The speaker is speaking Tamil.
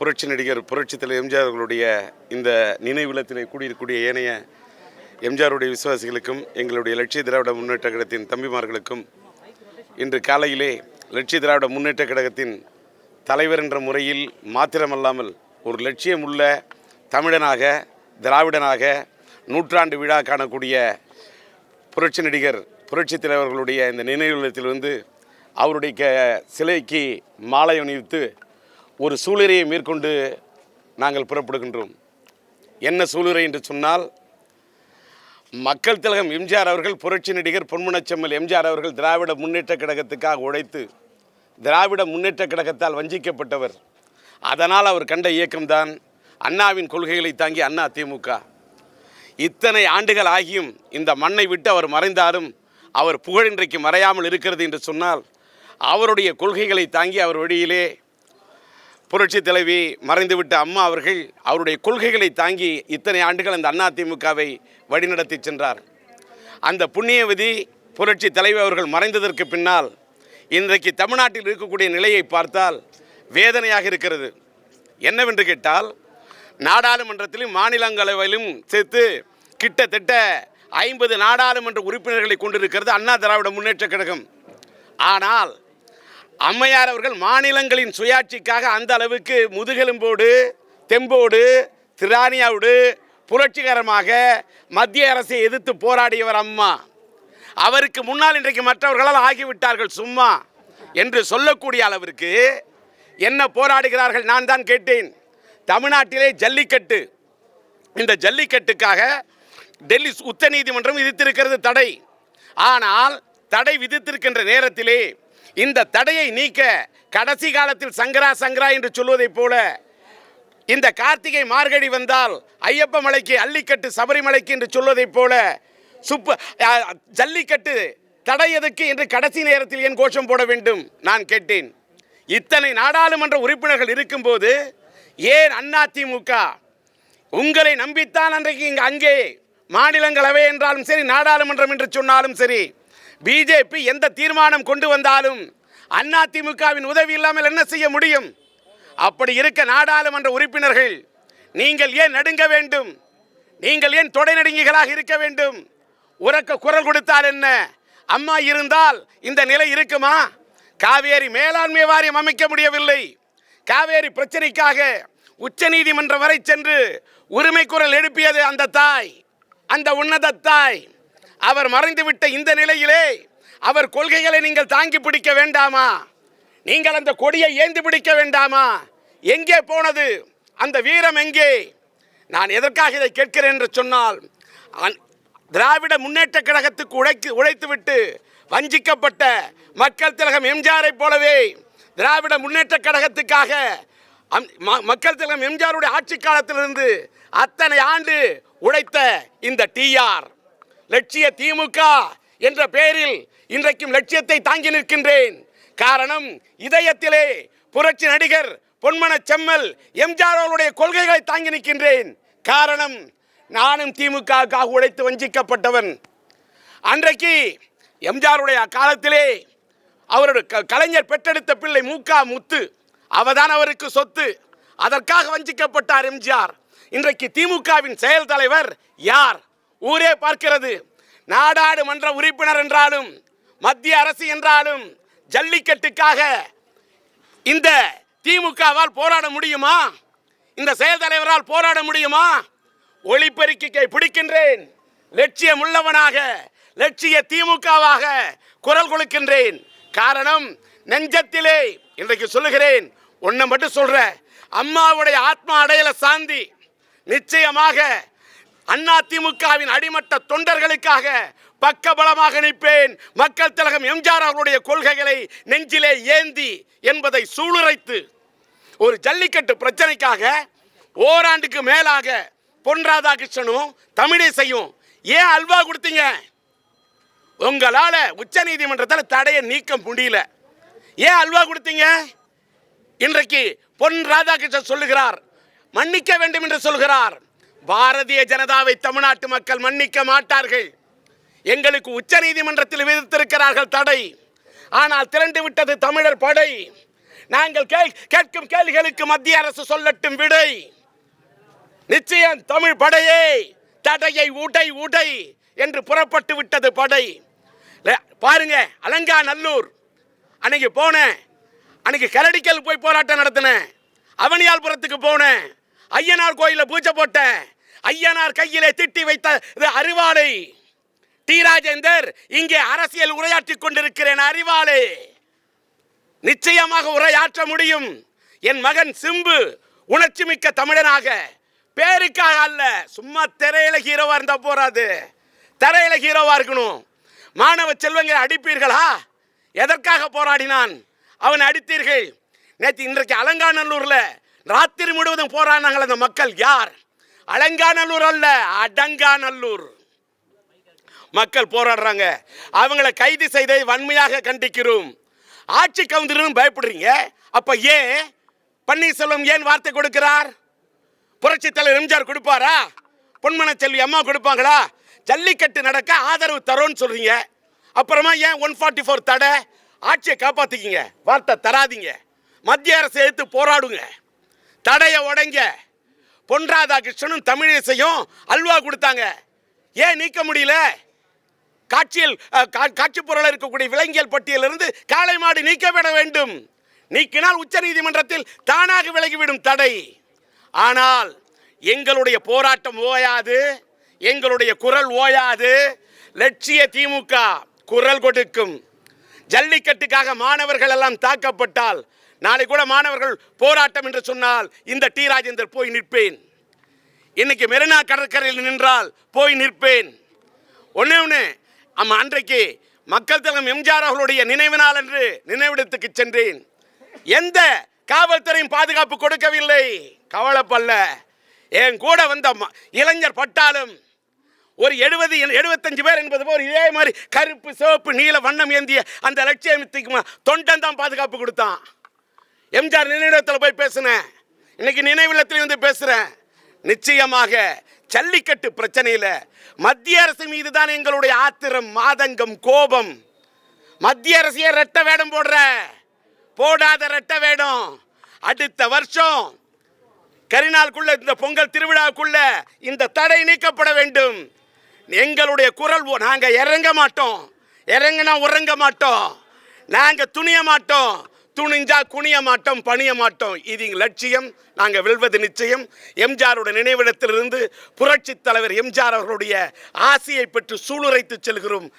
புரட்சி நடிகர் புரட்சி தலைவர் எம்ஜிஆர்களுடைய இந்த நினைவில்லத்திலே கூடியிருக்கூடிய ஏனைய எம்ஜிஆருடைய விசுவாசிகளுக்கும் எங்களுடைய லட்சிய திராவிட முன்னேற்ற கழகத்தின் தம்பிமார்களுக்கும் இன்று காலையிலே லட்சிய திராவிட முன்னேற்ற கழகத்தின் தலைவர் என்ற முறையில் மாத்திரமல்லாமல் ஒரு லட்சியம் உள்ள தமிழனாக திராவிடனாக நூற்றாண்டு விழா காணக்கூடிய புரட்சி நடிகர் புரட்சி தலைவர்களுடைய இந்த நினைவுலத்தில் வந்து அவருடைய க- சிலைக்கு மாலை அணிவித்து ஒரு சூளுரையை மேற்கொண்டு நாங்கள் புறப்படுகின்றோம். என்ன சூளுரை என்று சொன்னால் மக்கள் திலகம் எம்ஜிஆர் அவர்கள் புரட்சி நடிகர் பொன்முனச்செம்மல் எம்ஜிஆர் அவர்கள் திராவிட முன்னேற்ற கழகத்துக்காக உழைத்து திராவிட முன்னேற்ற கழகத்தால் வஞ்சிக்கப்பட்டவர். அதனால் அவர் கண்ட இயக்கம்தான் அண்ணாவின் கொள்கைகளை தாங்கி அண்ணா திமுக. இத்தனை ஆண்டுகள் ஆகியும் இந்த மண்ணை விட்டு அவர் மறைந்தாலும் அவர் புகழ் இன்றைக்கு மறையாமல் இருக்கிறது என்று சொன்னால் அவருடைய கொள்கைகளை தாங்கி அவர் வழியிலே புரட்சி தலைவி மறைந்துவிட்ட அம்மா அவர்கள் அவருடைய கொள்கைகளை தாங்கி இத்தனை ஆண்டுகள் அந்த அண்ணா திமுகவை வழிநடத்தி சென்றார். அந்த புண்ணியவதி புரட்சி தலைவி அவர்கள் மறைந்ததற்கு பின்னால் இன்றைக்கு தமிழ்நாட்டில் இருக்கக்கூடிய நிலையை பார்த்தால் வேதனையாக இருக்கிறது. என்னவென்று கேட்டால் நாடாளுமன்றத்திலும் மாநிலங்களவையிலும் சேர்த்து கிட்டத்தட்ட ஐம்பது நாடாளுமன்ற உறுப்பினர்களை கொண்டிருக்கிறது அண்ணா திராவிட முன்னேற்ற கழகம். ஆனால் அம்மையார் அவர்கள் மாநிலங்களின் சுயாட்சிக்காக அந்த அளவுக்கு முதுகெலும்போடு தெம்போடு திராணியாவோடு புரட்சிகரமாக மத்திய அரசை எதிர்த்து போராடியவர் அம்மா. அவருக்கு முன்னால் இன்றைக்கு மற்றவர்களால் ஆகிவிட்டார்கள் சும்மா என்று சொல்லக்கூடிய அளவிற்கு என்ன போராடுகிறார்கள் நான் தான் கேட்டேன். தமிழ்நாட்டிலே ஜல்லிக்கட்டு. இந்த ஜல்லிக்கட்டுக்காக டெல்லி உச்சநீதிமன்றம் விதித்திருக்கிறது தடை. ஆனால் தடை விதித்திருக்கின்ற நேரத்திலே இந்த தடையை நீக்க கடைசி காலத்தில் சங்கரா சங்கரா என்று சொல்வதைப் போல இந்த கார்த்திகை மார்கழி வந்தால் ஐயப்ப மலைக்கு அள்ளிக்கட்டு சபரிமலைக்கு என்று சொல்வதைப் போல சுப்பு ஜல்லிக்கட்டு தடை எதுக்கு என்று கடைசி நேரத்தில் ஏன் கோஷம் போட வேண்டும்? நான் கேட்டேன். இத்தனை நாடாளுமன்ற உறுப்பினர்கள் இருக்கும்போது ஏன் அதிமுக உங்களை நம்பித்தான் அன்றைக்கு இங்கே அங்கே மாநிலங்களவை என்றாலும் சரி நாடாளுமன்றம் என்று சொன்னாலும் சரி பிஜேபி எந்த தீர்மானம் கொண்டு வந்தாலும் அதிமுகவின் உதவி இல்லாமல் என்ன செய்ய முடியும்? அப்படி இருக்க நாடாளுமன்ற உறுப்பினர்கள் நீங்கள் ஏன் நடுங்க வேண்டும்? நீங்கள் ஏன் தொடை நடுங்கிகளாக இருக்க வேண்டும்? உறக்க குரல் கொடுத்தால் என்ன? அம்மா இருந்தால் இந்த நிலை இருக்குமா? காவேரி மேலாண்மை வாரியம் அமைக்க முடியவில்லை. காவேரி பிரச்சனைக்காக உச்சநீதிமன்றம் வரை சென்று உரிமை குரல் எழுப்பியது அந்த தாய் அந்த உன்னத தாய். அவர் மறைந்துவிட்ட இந்த நிலையிலே அவர் கொள்கைகளை நீங்கள் தாங்கி பிடிக்க வேண்டாமா? நீங்கள் அந்த கொடியை ஏந்தி பிடிக்க வேண்டாமா? எங்கே போனது? அந்த வீரம் எங்கே? நான் எதற்காக இதை கேட்கிறேன் என்று சொன்னால் அன்- திராவிட முன்னேற்ற கழகத்துக்கு உழைத்து உழைத்துவிட்டு வஞ்சிக்கப்பட்ட மக்கள் திலகம் எம்ஜிஆரை போலவே திராவிட முன்னேற்ற கழகத்துக்காக அம்- ம- மக்கள் திலகம் எம்ஜிஆருடைய ஆட்சி காலத்திலிருந்து அத்தனை ஆண்டு உழைத்த இந்த டிஆர் லட்சிய திமுக என்ற பெயரில் இன்றைக்கும் லட்சியத்தை தாங்கி நிற்கின்றேன். காரணம் இதயத்திலே புரட்சி நடிகர் பொன்மன செம்மல் எம்ஜிஆர் அவர்களுடைய கொள்கைகளை தாங்கி நிற்கின்றேன். காரணம் நானும் திமுகவுக்காக உழைத்து வஞ்சிக்கப்பட்டவன். அன்றைக்கு எம்ஜிஆருடைய காலத்திலே அவருடைய க- கலைஞர் பெற்றெடுத்த பிள்ளை மூக்கா முத்து அவதான் அவருக்கு சொத்து. அதற்காக வஞ்சிக்கப்பட்டார் எம்ஜிஆர். இன்றைக்கு திமுகவின் செயல் தலைவர் யார்? ஊரே பார்க்கிறது. நாடாளுமன்ற உறுப்பினர் என்றாலும் மத்திய அரசு என்றாலும் ஜல்லிக்கட்டுக்காக இந்த திமுகவால் போராட முடியுமா? இந்த செயல் தலைவரால் போராட முடியுமா? ஒளிப்பெருக்கிக்கை பிடிக்கின்றேன். லட்சியம் உள்ளவனாக லட்சிய திமுகவாக குரல் கொடுக்கின்றேன். காரணம் நெஞ்சத்திலே இன்றைக்கு சொல்லுகிறேன் ஒன்றை மட்டும் சொல்ற அம்மாவுடைய ஆத்மா அடையல சாந்தி. நிச்சயமாக அண்ணா திமுகவின் அடிமட்ட தொண்டர்களுக்காக பக்கபலமாக நிற்பேன். மக்கள் திலகம் எம்ஜிஆர் அவர்களுடைய கொள்கைகளை நெஞ்சிலே ஏந்தி என்பதை சூளுரைத்து ஒரு ஜல்லிக்கட்டு பிரச்சனைக்காக ஓராண்டுக்கு மேலாக பொன் ராதாகிருஷ்ணனும் தமிழிசையும் ஏன் அல்வா கொடுத்தீங்க? உங்களால் உச்ச நீதிமன்றத்தில் தடையை நீக்க முடியல. ஏன் அல்வா கொடுத்தீங்க? இன்றைக்கு பொன் ராதாகிருஷ்ணன் சொல்லுகிறார் மன்னிக்க வேண்டும் என்று சொல்கிறார். பாரதிய ஜனதாவை தமிழ்நாட்டு மக்கள் மன்னிக்க மாட்டார்கள். எங்களுக்கு உச்ச நீதிமன்றத்தில் விதித்திருக்கிறார்கள் தடை. ஆனால் திரண்டு விட்டது தமிழர் படை. நாங்கள் கேட்கும் கேள்விகளுக்கு மத்திய அரசு சொல்லட்டும் விடை. நிச்சயம் தமிழ் படையே தடையை உடை உடை என்று புறப்பட்டு விட்டது படை. பாருங்க அலங்கா நல்லூர். அன்னைக்கு போனேன். அன்னைக்கு கரடிக்கல் போய் போராட்டம் நடத்தினேன். அவனியால்புரத்துக்கு போனேன். ஐயனார் கோயிலில் பூஜை போட்டேன். ஐயனார் கையிலே திட்டி வைத்த இது அரிவாளை. டி. ராஜேந்தர் இங்கே அரசியல் உரையாற்றிக் கொண்டிருக்கிறேன் அறிவாளே நிச்சயமாக உரையாற்ற முடியும். என் மகன் சிம்பு உணர்ச்சி மிக்க தமிழனாக. பேருக்காக அல்ல சும்மா திரையில ஹீரோவா இருந்தா போறாது. திரையில ஹீரோவா இருக்கணும். மாணவ செல்வங்களை அடிப்பீர்களா? எதற்காக போராடினான்? அவன் அடித்தீர்கள். நேற்று இன்றைக்கு அலங்காநல்லூர்ல ராத்திரி முழுவதும் போராடினாங்கள் அந்த மக்கள். யார்? அலங்காநல்லூர் அல்ல அடங்காநல்லூர். மக்கள் போராடுறாங்க. அவங்கள கைது செய்ததை வன்மையாக கண்டிக்கிறோம். ஆட்சி கவுந்தரும் பயப்படுறீங்க. அப்ப ஏன் பன்னீர்செல்வம் ஏன் வார்த்தை கொடுக்கிறார்? புரட்சி தலைவர் எம்ஜிஆர் கொடுப்பாரா? பொன்மன செல்வி அம்மா கொடுப்பாங்களா? ஜல்லிக்கட்டு நடக்க ஆதரவு தரோன்னு சொல்றீங்க. அப்புறமா ஏன் ஒன் ஃபார்ட்டி ஃபோர் தடை? ஆட்சியை காப்பாத்திக்கிங்க. வார்த்தை தராதீங்க. மத்திய அரசு எடுத்து போராடுங்க. தடையை உடைங்க. பொன் ராதாகிருஷ்ணனும் தமிழிசையும் அல்வா கொடுத்தாங்க. ஏன் நீக்க முடியல? காட்சியில் கா- காட்சி பொருள் இருக்கக்கூடிய விலங்கியல் பட்டியலிருந்து காளை மாடு நீக்கப்பட வேண்டும். நீக்கினால் உச்ச நீதிமன்றத்தில் தானாக விலகிவிடும் தடை. ஆனால் எங்களுடைய போராட்டம் ஓயாது எங்களுடைய குரல் ஓயாது. லட்சிய திமுக குரல் கொடுக்கும். ஜல்லிக்கட்டுக்காக மாணவர்கள் எல்லாம் தாக்கப்பட்டால் நாளை கூட மாணவர்கள் போராட்டம் என்று சொன்னால் இந்த டி. ராஜேந்தர் போய் நிற்பேன். இன்னைக்கு மெரினா கடற்கரையில் நின்றால் போய் நிற்பேன். ஒன்று ஒன்று அம்மா அன்றைக்கு மக்கள் தலைவர் எம்ஜிஆர் அவர்களுடைய நினைவு நாள் என்று நினைவிடத்துக்கு சென்றேன். எந்த காவல்துறையும் பாதுகாப்பு கொடுக்கவில்லை. கவலைப்பல்ல என் கூட வந்த ம- இளைஞர் பட்டாலும் ஒரு எழுபது எழுபத்தஞ்சு பேர் என்பது போல் இதே மாதிரி கருப்பு சிவப்பு நீல வண்ணம் ஏந்திய அந்த லட்சியத்துக்கு தொண்டன் தான் பாதுகாப்பு கொடுத்தான். எம்ஜிஆர் நினைவிடத்தில் போய் பேசினேன். இன்னைக்கு நினைவிடத்தில் வந்து பேசுகிறேன் நிச்சயமாக ஜல்லிக்கட்டு பிரச்சனையில் மத்திய அரசு மீது தான் எங்களுடைய ஆத்திரம் மாதங்கம் கோபம். மத்திய அரசியே ரெட்ட வேடம் போடுற? போடாத ரெட்ட வேடம். அடுத்த வருஷம் கரிநாளுக்குள்ள இந்த பொங்கல் திருவிழாவுக்குள்ள இந்த தடை நீக்கப்பட வேண்டும். எங்களுடைய குரல் ஓ- இறங்க மாட்டோம். இறங்கினா உறங்க மாட்டோம். நாங்கள் துணிய மாட்டோம். துணிஞ்சா குனிய மாட்டோம் பணிய மாட்டோம். இது எங்கள் லட்சியம். நாங்க வெல்வது நிச்சயம். எம்ஜிஆருடைய நினைவிடத்திலிருந்து புரட்சி தலைவர் எம்ஜிஆர் அவர்களுடைய ஆசையை பெற்று சூளுரைத்து செல்கிறோம்.